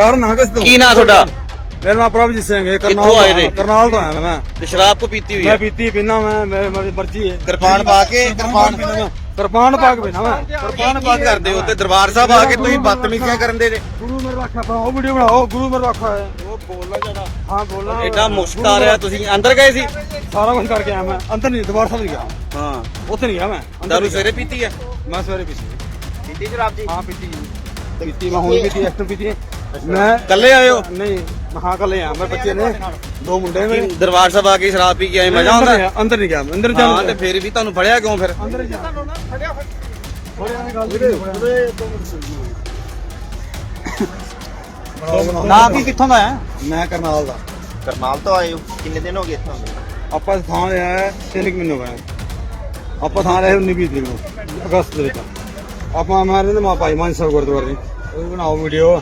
ਕਾਰਨ ਹਾਂ ਕਿਸ ਤੋਂ? ਕੀ ਨਾਂ ਤੁਹਾਡਾ? ਮੇਰਾ ਨਾਮ ਪ੍ਰਭਜੀਤ ਸਿੰਘ ਹੈ ਕਰਨਾਲ ਕਿੱਥੋਂ ਆਏ ਤੋਂ ਆਇਆ, ਨੇ? ਕਰਨਾਲ ਤੋਂ ਆਇਆ ਮੈਂ। ਤੇ ਸ਼ਰਾਬ ਕੋ ਪੀਤੀ ਹੋਈ ਮੈਂ ਹੈ ਪੀਤੀ ਪੀਣਾ ਮੈਂ ਮੇਰੇ ਮੇਰੀ ਮਰਜ਼ੀ ਹੈ। ਕਿਰਪਾਨ ਪਾ ਕੇ ਕਿਰਪਾਨ ਕਿਰਪਾਨ ਪਾ ਕੇ ਪੀਣਾ ਮੈਂ। ਕਿਰਪਾਨ ਪਾ ਕੇ ਕਰਦੇ ਹੋ ਤੇ ਦਰਬਾਰ ਸਾਹਿਬ ਆ ਕੇ ਤੁਸੀਂ ਬਦਤਮੀਜ਼ੀਆਂ ਕਰਨ ਦੇ ਨੇ ਗੁਰੂ ਮੇਰੇ ਰੱਖਾ ਬਣਾਓ ਵੀਡੀਓ ਬਣਾਓ। ਗੁਰੂ ਮੇਰੇ ਰੱਖਾ ਹੈ ਉਹ ਬੋਲਣਾ ਜਿਹੜਾ ਹਾਂ ਬੋਲਣਾ ਐਡਾ ਮੁਸ਼ਕ ਆ ਰਿਹਾ ਤੁਸੀਂ ਅੰਦਰ ਗਏ ਸੀ? ਸਾਰਾ ਕੁਝ ਕਰਕੇ ਆਇਆ ਮੈਂ। ਅੰਦਰ ਨਹੀਂ ਦਰਬਾਰ ਸਾਹਿਬ ਨਹੀਂ ਗਿਆ। ਹਾਂ। ਉੱਥੇ ਨਹੀਂ ਗਿਆ ਮੈਂ। ਅੰਦਰ ਦਾਰੂ ਨਹੀਂ ਸਵੇਰੇ ਪੀਤੀ ਹੈ? ਗਿਆ। ਮੈਂ ਸਵੇਰੇ ਪੀਤੀ। ਪੀਤੀ ਸ਼ਰਾਬ ਜੀ? ਹਾਂ ਪੀਤੀ ਪੀਤੀ ਮੈਂ ਹੁਣ ਪੀਤੀ ਐਕਟਰ ਪੀਤੀ ਮੈਂ ਕੱਲੇ ਆਏ ਹੋ ਨਹੀਂ ਮਹਾ ਕੱਲੇ ਆ ਮੈਂ ਬੱਚੇ ਨੇ। ਦੋ ਮੁੰਡੇ ਕੀ ਦਰਬਾਰ ਸਾਹਿਬ ਆ ਕੇ ਸ਼ਰਾਬ ਪੀ ਕੇ ਆਏ ਮਜ਼ਾ ਆਉਂਦਾ? ਹੈ? ਅੰਦਰ ਨਹੀਂ ਗਿਆ ਅੰਦਰ ਹਾਂ ਜਾਣ ਤੇ ਫਿਰ ਵੀ ਤੁਹਾਨੂੰ ਫੜਿਆ ਕਿਉਂ ਫਿਰ? ਅੰਦਰ ਜਾ। ਗੱਲ ਵੀਰੇ ਨਾ ਕੀ ਕਿੱਥੋਂ ਦਾ ਹੈ? ਮੈਂ ਕਰਨਾਲ ਦਾ। ਕਰਨਾਲ ਤੋਂ ਆਏ ਹੋ? ਕਿੰਨੇ ਦਿਨ ਹੋ ਗਏ ਇੱਥੋਂ? ਆਪਾਂ ਥਾਂ ਹੈ ਤਿੰਨ ਕੁ ਮਹੀਨੇ ਹੋ ਗਏ। ਆਪਾਂ ਥਾਂ ਲਿਆ 19 ਤਰੀਕ ਨੂੰ ਅਗਸਤ ਦੇ ਵਿੱਚ। ਆਪਾਂ ਮਾਰੇ ਨੇ ਮਾ ਭਾਈ ਮਾਨ ਸਾਹਿਬ ਗੁਰਦੁਆਰੇ। ਉਹ ਬਣਾਓ ਵੀਡੀਓ